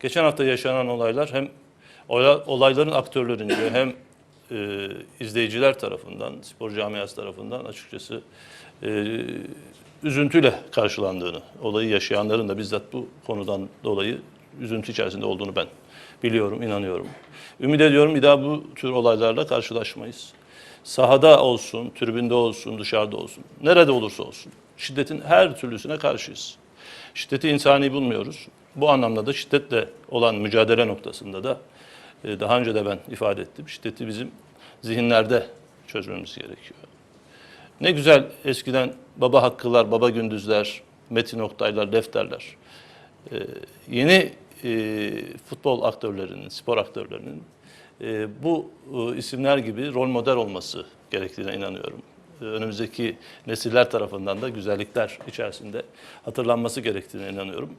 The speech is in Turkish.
Geçen hafta yaşanan olaylar hem olay- olayların aktörlerince hem e, izleyiciler tarafından, spor camiası tarafından açıkçası e, üzüntüyle karşılandığını, olayı yaşayanların da bizzat bu konudan dolayı üzüntü içerisinde olduğunu ben biliyorum, inanıyorum. Ümit ediyorum bir daha bu tür olaylarla karşılaşmayız. Sahada olsun, tribünde olsun, dışarıda olsun, nerede olursa olsun şiddetin her türlüsüne karşıyız. Şiddeti insani bulmuyoruz. Bu anlamda da şiddetle olan mücadele noktasında da e, daha önce de ben ifade ettim. Şiddeti bizim zihinlerde çözmemiz gerekiyor. Ne güzel eskiden baba hakkılar, baba gündüzler, Metin Oktaylar, defterler. Ee, yeni e, futbol aktörlerinin, spor aktörlerinin e, bu e, isimler gibi rol model olması gerektiğine inanıyorum. Önümüzdeki nesiller tarafından da güzellikler içerisinde hatırlanması gerektiğine inanıyorum.